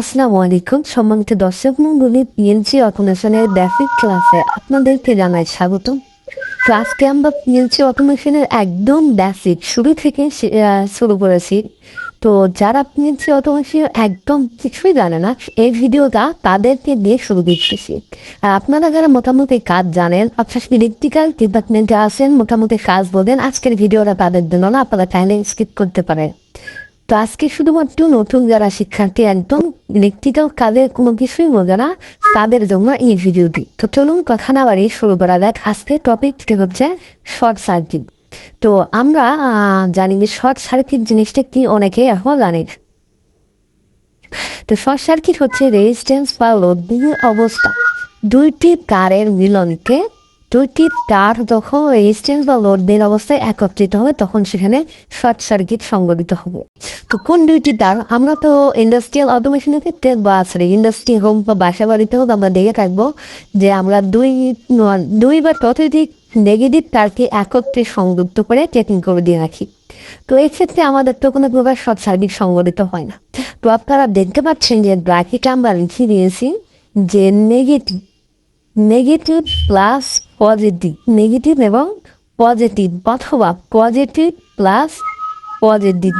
আসসালামু আলাইকুম, সম্মানিত দর্শক মন্ডলী পিএনসি অটোমেশনের বেসিক ক্লাসে আপনাদেরকে জানাই স্বাগতম। তো আজকে আমরা পিএনসি অটোমেশনের একদম বেসিক শুরু থেকে শুরু করেছি। তো যারা পিএনসি অটোমেশন একদম কিছুই জানে না, এই ভিডিওটা তাদেরকে দিয়ে শুরু করতেছি। আর আপনারা যারা মোটামুটি কাজ জানেন, অর্থাৎ ইলেকট্রিক্যাল ডিপার্টমেন্টে আছেন, মোটামুটি কাজ বলেন আজকের ভিডিওটা তাদের জন্য না, আপনারা চাইলে স্কিপ করতে পারেন। তো আজকে শুধুমাত্র নতুন যারা শিক্ষার্থী, একদম ইলেকট্রিক্যাল কাজের কোনো কিছুই বোঝে না, তাদের জন্য এই ভিডিওটি তো চলুন কথা না বাড়ি শুরু করা যাক। আজকে টপিকটি হচ্ছে শর্ট সার্কিট তো আমরা জানি যে শর্ট সার্কিট জিনিসটা কি অনেকে এখন জানে। তো শর্ট সার্কিট হচ্ছে রেজিস্ট্যান্স বা লোডিং অবস্থা। দুইটি কারের মিলনকে দুইটি তার যখন রেজিস্ট্যান্স বা লোডিং অবস্থায় একত্রিত হবে, তখন সেখানে শর্ট সার্কিট সংগঠিত হবে। তো কোন দুইটি তার আমরা তো ইন্ডাস্ট্রিয়াল অটোমেশনের ক্ষেত্রে বা সরি, ইন্ডাস্ট্রি হোম বা বাসা বাড়িতে হোক আমরা দেখে থাকব যে আমরা দুই দুই বা ততোধিক নেগেটিভ তারকে একত্রে সংযুক্ত করে চেকিং করে দিয়ে রাখি। তো এক্ষেত্রে আমাদের তো কোনো প্রকার শর্ট সার্কিট সংগঠিত হয় না। তো আপনারা দেখতে পাচ্ছেন যে ব্র্যাকেট আমরা লিখে দিয়েছি যে negative negative plus positive negative এবং পজিটিভ অথবা পজিটিভ প্লাস পজিটিভ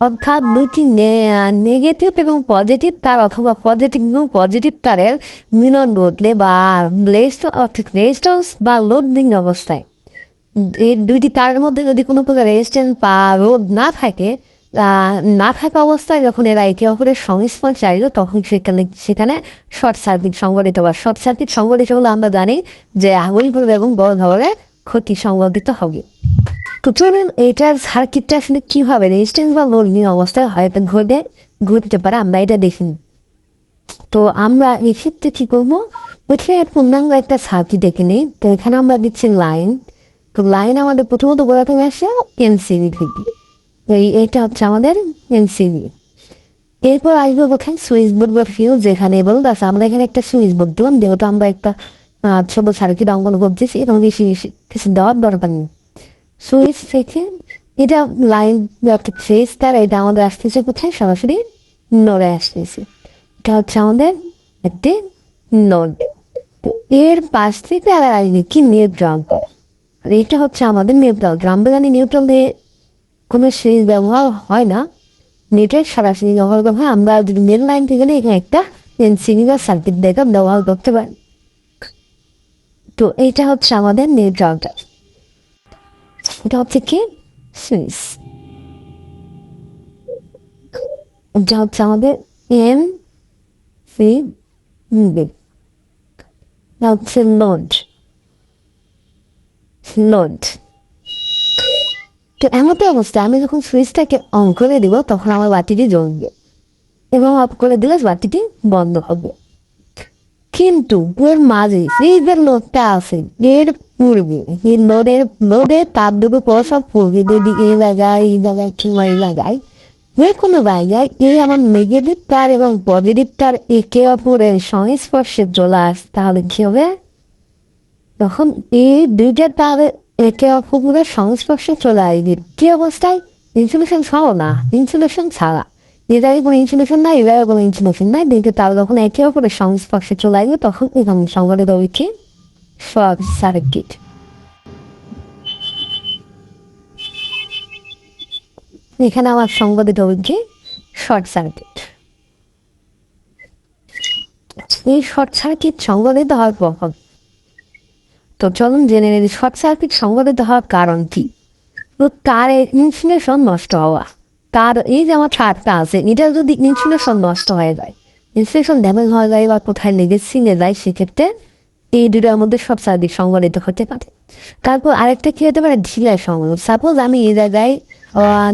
অর্থাৎ দুটি নেগেটিভ এবং পজিটিভ তার অথবা পজিটিভ এবং পজিটিভ তারের মিলন ঘটলে বা রেস্ট, অর্থাৎ রেস্টস বা লোডিং অবস্থায়। এই দুইটি তারের মধ্যে যদি কোনো প্রকার রেজিস্ট্যান্স বা রোদ না থাকে না থাকা অবস্থায় যখন এরা একে অপরের সংস্পর্শে আসবে তখন সেখানে সেখানে শর্ট সার্কিট সংগঠিত বা শর্ট সার্কিট সংগঠিত হলে আমরা জানি যে আগুন পড়বে এবং বড় ধরনের ক্ষতি সংগঠিত হবে। তো চলুন এইটার সার্কিটটা আসলে কীভাবে রেজিস্ট্যান্স বা লোডিং অবস্থায় হয়তো ঘটে, ঘটতে পারে, আমরা এটা দেখিনি তো আমরা এক্ষেত্রে কী করব? ওইখানে পূর্ণাঙ্গ একটা সার্কিট দেখে নিই। তো এখানে আমরা দিচ্ছি লাইন তো লাইন আমাদের প্রথমত বোঝাতে আসে এনসিবি থেকে। এই- এটা হচ্ছে আমাদের এনসিবি এরপর আসব কোথায় সুইচ বোর্ড বা ফিউজ যেখানে বলুন আছে আমরা এখানে একটা সুইচ বোর্ড দিলাম, যেহেতু আমরা একটা ছোট সার্কিট অঙ্কন করতেছি এবং বেশি বেশি- কিছু দেওয়ার দরকার নেই। সুইচ থেকে এটা লাইন ফেস তার এটা আমাদের আসতেছে কোথায়? সরাসরি নড়ে আসতেছে। এটা হচ্ছে আমাদের একটি নোড তো এর পাশ থেকে আর আসবে কি নিউট্রাল এটা হচ্ছে আমাদের নিউট্রাল গ্রাম বাগানে নিউট্রাল দিয়ে কোনো সিরিজ ব্যবহার হয় না। নেটের সরাসরি ব্যবহার করা হয়। আমরা যদি মেন লাইন থেকে এখানে একটা বা সার্কিট ব্রেকার ব্যবহার করতে পারি। তো এইটা হচ্ছে আমাদের নেট নিউট্রালটা এটা হচ্ছে কি? সুইচ এটা হচ্ছে আমাদের এম সি হচ্ছে লোড লোড তো এমন অবস্থা, আমি যখন সুইচটাকে অন করে দিব, তখন আমার বাতিটি জ্বলবে এবং অফ করে দিলে বাতিটি বন্ধ হবে। কিন্তু এর মাঝে এই যে লোডটা আছে, এর পূর্বে এই লোডের লোডের তার দুটো পর সব পূর্বে যদি এই জায়গায় এই জায়গায় কিংবা জায়গায় যে কোনো জায়গায় এই আমার নেগেটিভ তার এবং পজিটিভ তার একে অপরের সংস্পর্শে চলে আস, তাহলে কি হবে? তখন এই দুইটা তার একে অপরের সংস্পর্শে চলে আসবে কি অবস্থায়? ইনসুলেশন সহ না। ইনসুলেশন ছাড়া। এটাই কোনো ইনসুলেশন নাই এটাই কোনো ইনসুলেশন নাই। দুইটা তার যখন একে অপরের সংস্পর্শে চলে আসবে, তখন এখানে সংগঠিত হচ্ছে শর্ট সার্কিট এখানে আমার সংগঠিত হচ্ছে শর্ট সার্কিট এই শর্ট সার্কিট সংগঠিত হওয়ার কখন তো চলুন জেনে নিই শর্ট সার্কিট সংগঠিত হওয়ার কারণ কি। তো তার ইনসুলেশন নষ্ট হওয়া, তার এই যে আমার ছাদটা আছে, এটা যদি ইনসুলেশন নষ্ট হয়ে যায়, ইনসুলেশন ড্যামেজ হয়ে যায় বা কোথায় লেগে ছিঁড়ে যায়, সেক্ষেত্রে এই দুটার মধ্যে সব সার্কিট সংগঠিত হতে পারে। তারপর আরেকটা কি হতে পারে? ঢিলা সংযোগ। সাপোজ আমি এই জায়গায়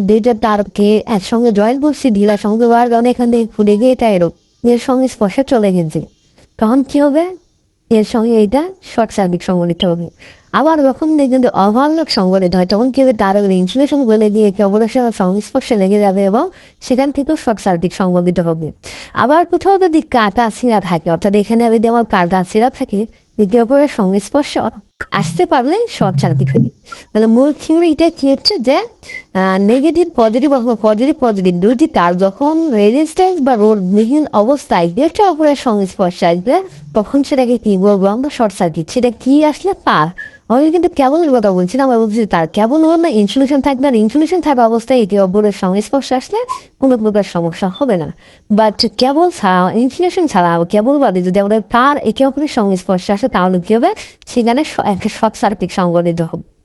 দুইটা তারকে একসঙ্গে জয়েন করছি ঢিলা সংযোগ হওয়ার কারণে এখান থেকে ফুটে গিয়ে এটা এরো এর সঙ্গে স্পর্শে চলে গেছে। তখন কি হবে? এর সঙ্গে এইটা শর্ট সার্কিট সংগঠিত হবে। আবার যখন দেখবেন যে অভাবক সংগঠিত হয়, তখন কি হবে? তার ইনসুলেশন দিয়ে একে অপরের সাথে সংস্পর্শে লেগে যাবে এবং সেখান থেকেও শর্ট সার্কিট সংগঠিত হবে। আবার কোথাও যদি কাটা সিরা থাকে, অর্থাৎ এখানে যদি আমার কাটা সিরা থাকে, একে অপরের সংস্পর্শ আসতে পারলে শর্ট সার্কিট হবে তাহলে মূল থিওরিটা কি হচ্ছে যে নেগেটিভ পজিটিভ অথবা পজিটিভ পজিটিভ দুইটি তার যখন রেজিস্ট্যান্স বা রোধবিহীন অবস্থায় একটা অপরের সংস্পর্শে আসবে, তখন সেটাকে কি বলব আমরা? শর্ট সার্কিট সেটা কি আসলে? পার আমি কিন্তু কেবলের কথা বলছি না, আমরা বলছি তার কেবল হল না ইনসুলেশন থাকবে আর ইনসুলেশন থাকা অবস্থায় একে অপরের সংস্পর্শে আসলে কোনো প্রকার সমস্যা হবে না। বাট কেবল ছাড়া ইনসুলেশন ছাড়া কেবল বাদে যদি আমাদের তার একে অপরের সংস্পর্শে আসে, তাহলে কি হবে? সেখানে একটা শর্ট সার্কিট সংগঠিত হবে